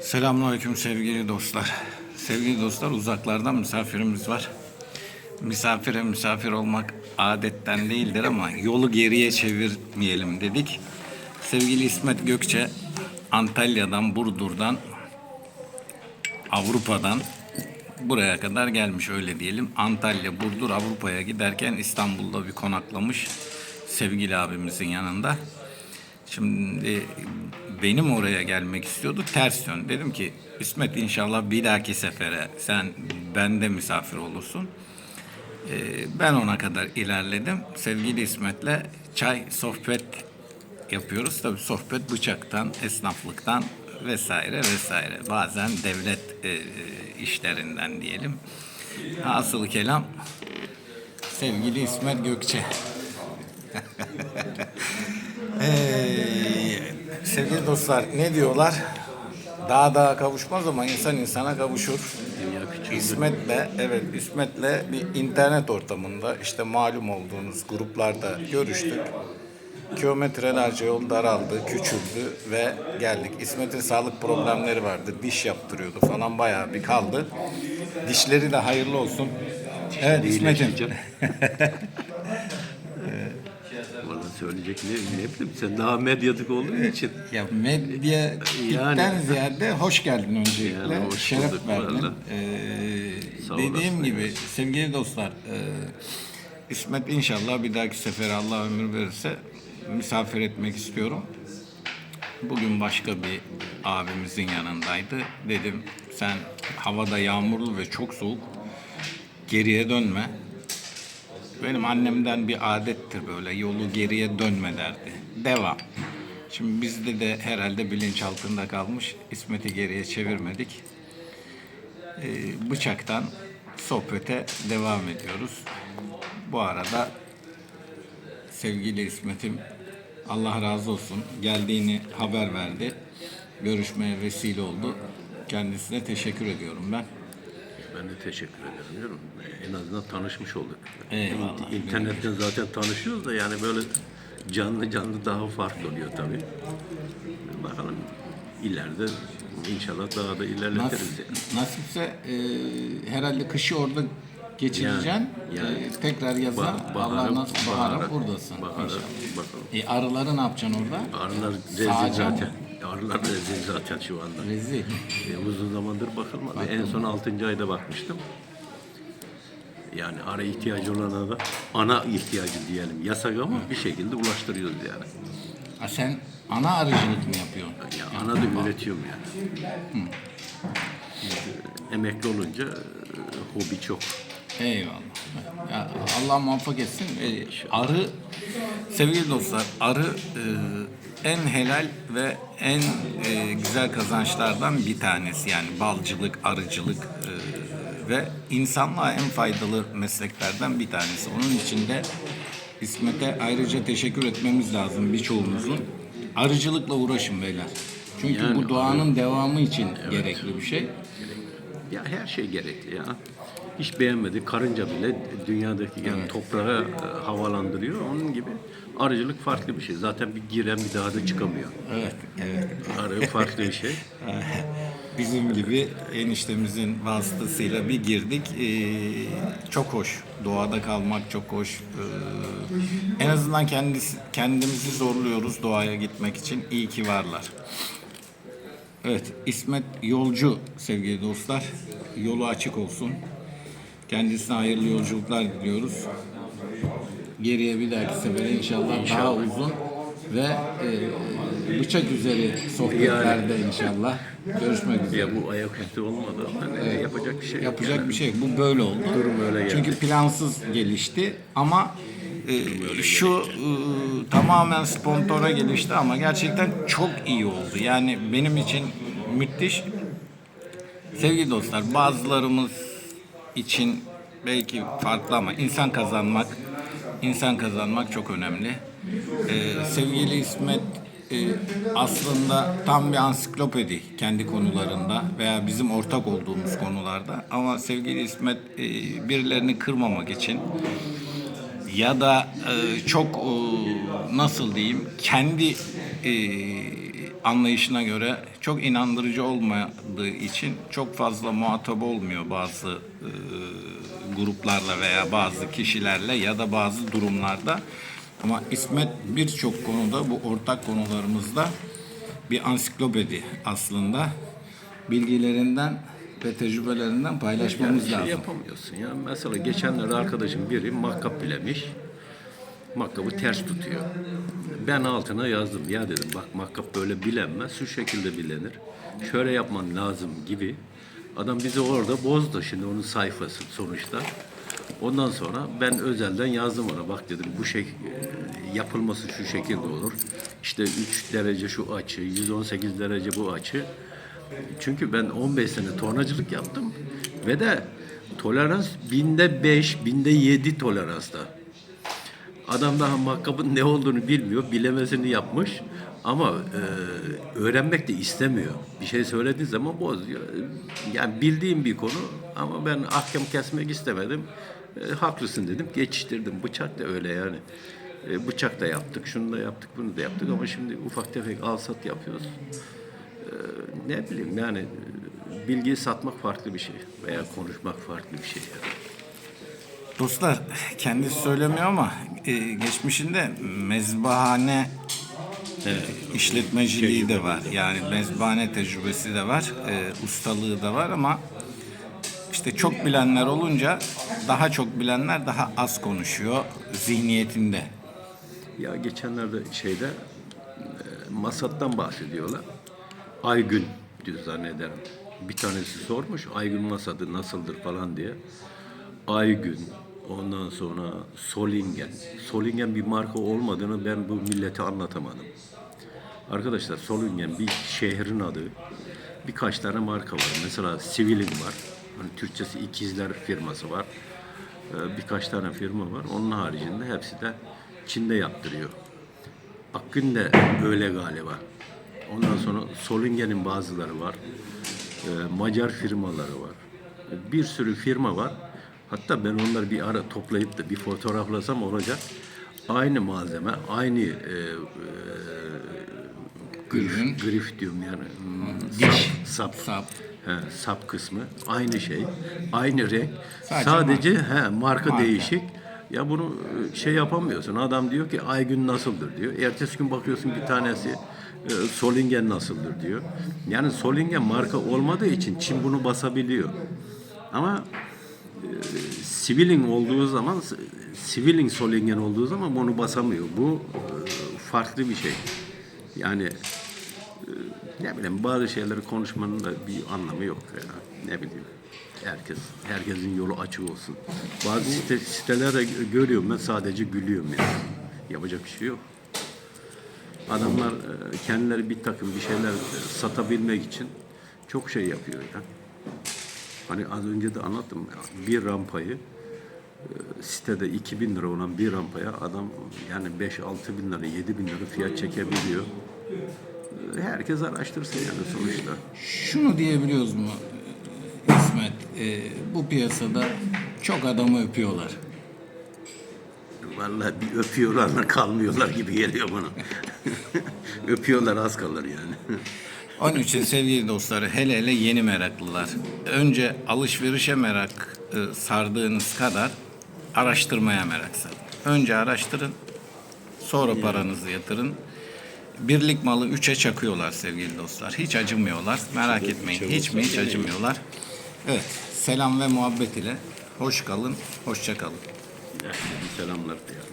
Selamünaleyküm sevgili dostlar. Sevgili dostlar uzaklardan misafirimiz var. Misafire misafir olmak adetten değildir ama yolu geriye çevirmeyelim dedik. Sevgili İsmet Gökçe Antalya'dan, Burdur'dan, Avrupa'dan buraya kadar gelmiş öyle diyelim. Antalya, Burdur, Avrupa'ya giderken İstanbul'da bir konaklamış sevgili abimizin yanında. Şimdi benim oraya gelmek istiyordu ters yön. Dedim ki İsmet inşallah bir dahaki sefere sen bende misafir olursun. Ee, ben ona kadar ilerledim. Sevgili İsmet'le çay sohbet yapıyoruz. Tabii sohbet bıçaktan, esnaflıktan vesaire vesaire. Bazen devlet e, işlerinden diyelim. Asıl kelam sevgili İsmet Gökçe. Ee, sevgili dostlar ne diyorlar? Daha daha kavuşmaz ama insan insana kavuşur. İsmet'le evet İsmet'le bir internet ortamında işte malum olduğunuz gruplarda görüştük. Kilometrelerce yol daraldı, küçüldü ve geldik. İsmet'in sağlık problemleri vardı. Diş yaptırıyordu falan bayağı bir kaldı. Dişleri de hayırlı olsun. Evet İsmet'im. Valla söyleyecek ne, ne bileyim sen daha medyatik olduğun için. Ya medyatikten Yani. ziyade hoş geldin öncelikle. Yani hoş Şeref bulduk verdin. Ee, Sağ dediğim olasın. gibi sevgili dostlar e, İsmet inşallah bir dahaki sefere Allah ömür verirse misafir etmek istiyorum. Bugün başka bir abimizin yanındaydı. Dedim sen havada yağmurlu ve çok soğuk geriye dönme. Benim annemden bir adettir böyle yolu geriye dönme derdi. Devam. Şimdi bizde de herhalde bilinç altında kalmış. İsmet'i geriye çevirmedik. Ee, bıçaktan sohbete devam ediyoruz. Bu arada sevgili İsmet'im Allah razı olsun geldiğini haber verdi. Görüşmeye vesile oldu. Kendisine teşekkür ediyorum ben. Ben de teşekkür ederim diyorum. En azından tanışmış olduk. Eyvallah. İn- İnternetten zaten tanışıyoruz da yani böyle canlı canlı daha farklı oluyor tabii. Bakalım ileride inşallah daha da ilerletiriz. yani. Nasipse e, herhalde kışı orada geçireceksin. Yani, yani. E, tekrar yazar. Ba- Allah nasip bahara buradasın. bahara inşallah. bakalım. E, arıları ne yapacaksın orada? Arılar rezil zaten. Arılar rezil zaten şu anda. Rezil. E, uzun zamandır bakılmadı. En son 6. ayda bakmıştım. Yani ara ihtiyacı olana da ana ihtiyacı diyelim. Yasak ama bir şekilde ulaştırıyoruz yani. Ha, sen ana arıcılık mı yapıyorsun? Ya ana da üretiyorum yani. E, Emekli olunca e, hobi çok. Eyvallah. Ya, Allah muvaffak etsin. E, arı, sevgili dostlar, arı e, en helal ve en e, güzel kazançlardan bir tanesi. Yani balcılık, arıcılık e, ve insanlığa en faydalı mesleklerden bir tanesi. Onun için de İsmet'e ayrıca teşekkür etmemiz lazım birçoğumuzun. Arıcılıkla uğraşın beyler. Çünkü Yani bu doğanın devamı için gerekli bir şey. Ya her şey gerekli ya. Hiç beğenmedi. Karınca bile dünyadaki yani toprağı e, havalandırıyor. Onun gibi arıcılık farklı bir şey. Zaten bir giren bir daha da çıkamıyor. Evet, evet. Arı farklı bir şey. Bizim gibi eniştemizin vasıtasıyla bir girdik. Ee, çok hoş. Doğada kalmak çok hoş. Ee, en azından kendisi, kendimizi zorluyoruz doğaya gitmek için. İyi ki varlar. Evet, İsmet Yolcu sevgili dostlar. Yolu açık olsun. Kendisine hayırlı yolculuklar diliyoruz. Geriye bir dahaki sefere inşallah, daha uzun ve e, bıçak üzeri sohbetlerde inşallah görüşmek üzere. Ya bu ayaküstü olmadı ama ne yapacak bir şey. Yapacak yani. bir şey. Bu böyle oldu. Durum öyle geldi. Çünkü plansız gelişti ama e, şu e, tamamen spontane gelişti ama gerçekten çok iyi oldu. Yani benim için müthiş. Sevgili dostlar bazılarımız için belki farklı ama insan kazanmak insan kazanmak çok önemli. Ee, sevgili İsmet e, aslında tam bir ansiklopedi kendi konularında veya bizim ortak olduğumuz konularda ama sevgili İsmet e, birilerini kırmamak için ya da e, çok e, nasıl diyeyim kendi e, anlayışına göre çok inandırıcı olmadığı için çok fazla muhatap olmuyor bazı e, gruplarla veya bazı kişilerle ya da bazı durumlarda. Ama İsmet birçok konuda bu ortak konularımızda bir ansiklopedi aslında. Bilgilerinden ve tecrübelerinden paylaşmamız Yani şey lazım. yapamıyorsun ya. Mesela geçenlerde arkadaşım biri makkap bilemiş. Makkabı ters tutuyor. Ben altına yazdım. Ya dedim bak makkap böyle bilenmez. Şu şekilde bilenir. Şöyle yapman lazım gibi. Adam bizi orada bozdu. Şimdi onun sayfası sonuçta. Ondan sonra ben özelden yazdım ona. Bak dedim bu şey yapılması şu şekilde olur. İşte 3 derece şu açı, 118 derece bu açı. Çünkü ben 15 sene tornacılık yaptım ve de tolerans binde 5, binde 7 toleransta. Adam daha makkabın ne olduğunu bilmiyor, bilemesini yapmış ama e, öğrenmek de istemiyor. Bir şey söylediği zaman bozuyor. Yani bildiğim bir konu ama ben ahkam kesmek istemedim. E, haklısın dedim, geçiştirdim. Bıçak da öyle yani. E, bıçak da yaptık, şunu da yaptık, bunu da yaptık ama şimdi ufak tefek alsat yapıyoruz ne bileyim yani e, bilgiyi satmak farklı bir şey veya konuşmak farklı bir şey. Yani. Dostlar kendisi söylemiyor ama e, geçmişinde mezbahane e, işletmeciliği de var. Yani mezbahane tecrübesi de var, e, ustalığı da var ama işte çok bilenler olunca daha çok bilenler daha az konuşuyor zihniyetinde. Ya geçenlerde şeyde e, Masat'tan bahsediyorlar. Aygün diyor zannederim. Bir tanesi sormuş Aygün Masat'ı nasıldır falan diye. Aygün, ondan sonra Solingen. Solingen bir marka olmadığını ben bu millete anlatamadım. Arkadaşlar Solingen bir şehrin adı. Birkaç tane marka var. Mesela Sivilin var. Hani Türkçesi ikizler firması var. Ee, Birkaç tane firma var. Onun haricinde hepsi de Çin'de yaptırıyor. Akgün de öyle galiba. Ondan sonra Solingen'in bazıları var. Ee, Macar firmaları var. Ee, Bir sürü firma var. Hatta ben onları bir ara toplayıp da bir fotoğraflasam olacak. Aynı malzeme, aynı e, e, grif, grif diyorum yani. Hmm, Sap, sap. Sap. He, sap kısmı aynı şey, aynı renk. Sadece Sadece, he, marka, Marka. değişik. Ya bunu e, şey yapamıyorsun. Adam diyor ki Aygün nasıldır diyor. Ertesi gün bakıyorsun bir tanesi e, Solingen nasıldır diyor. Yani Solingen marka olmadığı için Çin bunu basabiliyor. Ama Sivilin olduğu zaman Sivilin Solingen olduğu zaman bunu basamıyor. Bu e, farklı bir şey. Yani ne bileyim bazı şeyleri konuşmanın da bir anlamı yok ya. Ne bileyim. Herkes herkesin yolu açık olsun. Bazı site, sitelerde görüyorum ben sadece gülüyorum yani. Yapacak bir şey yok. Adamlar e, kendileri bir takım bir şeyler e, satabilmek için çok şey yapıyor ya. Hani az önce de anlattım bir rampayı e, sitede 2000 lira olan bir rampaya adam yani 5-6 bin lira 7 bin lira fiyat çekebiliyor. E, Herkes araştırsın yani sonuçta. Şunu diyebiliyoruz mu İsmet? E, bu piyasada çok adamı öpüyorlar. Vallahi bir öpüyorlar kalmıyorlar gibi geliyor bana. öpüyorlar az kalır yani. Onun için sevgili dostlar hele hele yeni meraklılar. Önce alışverişe merak e, sardığınız kadar araştırmaya merak sarın. Önce araştırın, sonra paranızı yatırın. Birlik malı üçe çakıyorlar sevgili dostlar. Hiç acımıyorlar. Merak etmeyin. Hiç mi hiç acımıyorlar. Evet. Selam ve muhabbet ile hoş kalın, hoşça kalın. Selamlar diyelim.